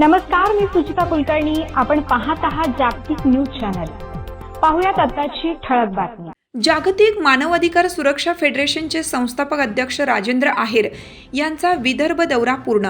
नमस्कार मी सुचिता कुलकर्णी. आपण पाहत आहात जागतिक न्यूज चॅनल. पाहुयात आताची ठळक बातमी. जागतिक मानवाधिकार सुरक्षा फेडरेशनचे संस्थापक अध्यक्ष राजेंद्र आहेर यांचा विदर्भ दौरा पूर्ण.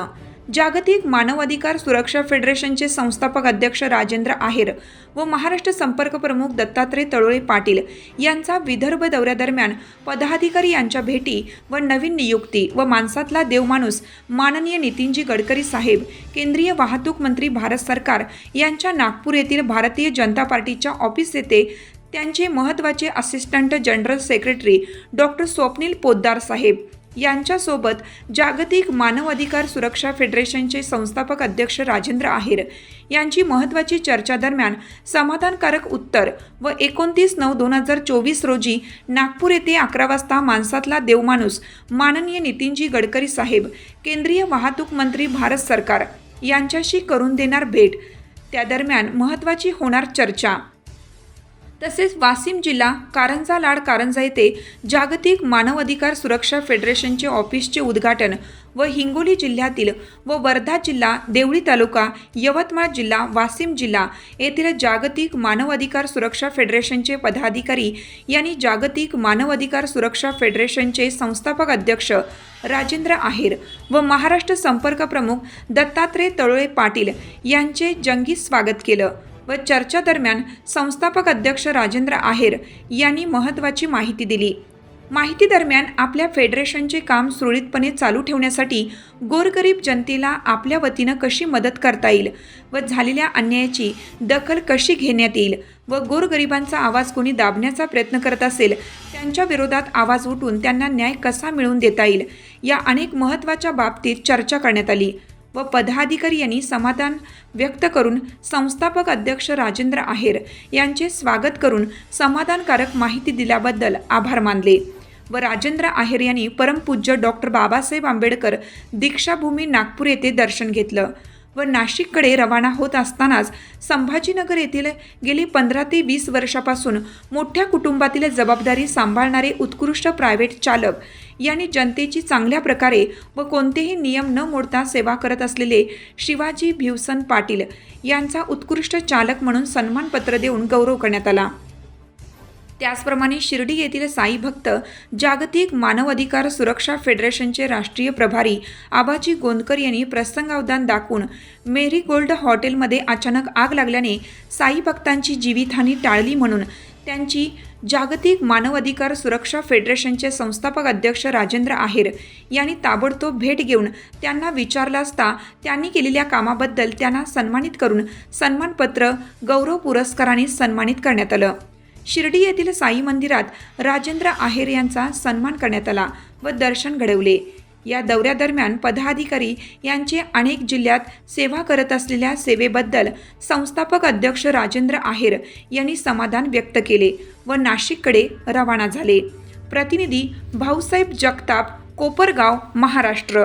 जागतिक मानवाधिकार सुरक्षा फेडरेशनचे संस्थापक अध्यक्ष राजेंद्र आहेर व महाराष्ट्र संपर्क प्रमुख दत्तात्रय तळोळे पाटील यांचा विदर्भ दौऱ्यादरम्यान पदाधिकारी यांच्या भेटी व नवीन नियुक्ती व माणसातला देवमाणूस माननीय नितीनजी गडकरी साहेब केंद्रीय वाहतूक मंत्री भारत सरकार यांच्या नागपूर येथील भारतीय जनता पार्टीच्या ऑफिस येथे त्यांचे महत्त्वाचे assistant general secretary doctor Swapnil Poddar साहेब यांच्यासोबत जागतिक मानव अधिकार सुरक्षा फेडरेशनचे संस्थापक अध्यक्ष राजेंद्र आहेर यांची महत्त्वाची चर्चा दरम्यान समाधानकारक उत्तर व एकोणतीस नऊ दोन हजार चोवीस रोजी नागपूर येथे अकरा वाजता माणसातला देवमाणूस माननीय नितीनजी गडकरी साहेब केंद्रीय वाहतूक मंत्री भारत सरकार यांच्याशी करून देणार भेट. त्या दरम्यान महत्त्वाची होणार चर्चा. तसेच वाशिम जिल्हा कारंजा लाड कारंजा येथे जागतिक मानव अधिकार सुरक्षा फेडरेशनचे ऑफिसचे उद्घाटन व हिंगोली जिल्ह्यातील व वर्धा जिल्हा देवळी तालुका यवतमाळ जिल्हा वाशिम जिल्हा येथील जागतिक मानवाधिकार सुरक्षा फेडरेशनचे पदाधिकारी यांनी जागतिक मानवाधिकार सुरक्षा फेडरेशनचे संस्थापक अध्यक्ष राजेंद्र आहेर व महाराष्ट्र संपर्क प्रमुख दत्तात्रय तळोळे पाटील यांचे जंगी स्वागत केलं. व चर्चा दरम्यान संस्थापक अध्यक्ष राजेंद्र आहेर यांनी महत्त्वाची माहिती दिली. माहिती दरम्यान आपल्या फेडरेशनचे काम सुरळीतपणे चालू ठेवण्यासाठी गोरगरीब जनतेला आपल्या वतीनं कशी मदत करता येईल व झालेल्या अन्यायाची दखल कशी घेण्यात येईल व गोरगरिबांचा आवाज कोणी दाबण्याचा प्रयत्न करत असेल त्यांच्या विरोधात आवाज उठून त्यांना न्याय कसा मिळवून देता येईल या अनेक महत्त्वाच्या बाबतीत चर्चा करण्यात आली. व पदाधिकारी यांनी समाधान व्यक्त करून संस्थापक अध्यक्ष राजेंद्र आहेर यांचे स्वागत करून समाधानकारक माहिती दिल्याबद्दल आभार मानले. व राजेंद्र आहेर यांनी परमपूज्य डॉक्टर बाबासाहेब आंबेडकर दीक्षाभूमी नागपूर येथे दर्शन घेतलं. व नाशिककडे रवाना होत असतानाच संभाजीनगर येथील गेली पंधरा ते वीस वर्षापासून मोठ्या कुटुंबातील जबाबदारी सांभाळणारे उत्कृष्ट प्रायव्हेट चालक यांनी जनतेची चांगल्या प्रकारे व कोणतेही नियम न मोडता सेवा करत असलेले शिवाजी भिवसन पाटील यांचा उत्कृष्ट चालक म्हणून सन्मानपत्र देऊन गौरव करण्यात आला. त्याचप्रमाणे शिर्डी येथील साई भक्त जागतिक मानवाधिकार सुरक्षा फेडरेशनचे राष्ट्रीय प्रभारी आबाजी गोंदकर यांनी प्रसंगावधान दाखवून मेरी गोल्ड हॉटेलमध्ये अचानक आग लागल्याने साई भक्तांची जीवितहानी टाळली म्हणून त्यांची जागतिक मानवाधिकार सुरक्षा फेडरेशनचे संस्थापक अध्यक्ष राजेंद्र आहेर यांनी ताबडतोब भेट घेऊन त्यांना विचारलं असता त्यांनी केलेल्या कामाबद्दल त्यांना सन्मानित करून सन्मानपत्र गौरव पुरस्काराने सन्मानित करण्यात आलं. शिर्डी येथील साई मंदिरात राजेंद्र आहेर यांचा सन्मान करण्यात आला व दर्शन घडवले. या दौऱ्यादरम्यान पदाधिकारी यांचे अनेक जिल्ह्यात सेवा करत असलेल्या सेवेबद्दल संस्थापक अध्यक्ष राजेंद्र आहेर यांनी समाधान व्यक्त केले व नाशिककडे रवाना झाले. प्रतिनिधी भाऊसाहेब जगताप कोपरगाव महाराष्ट्र.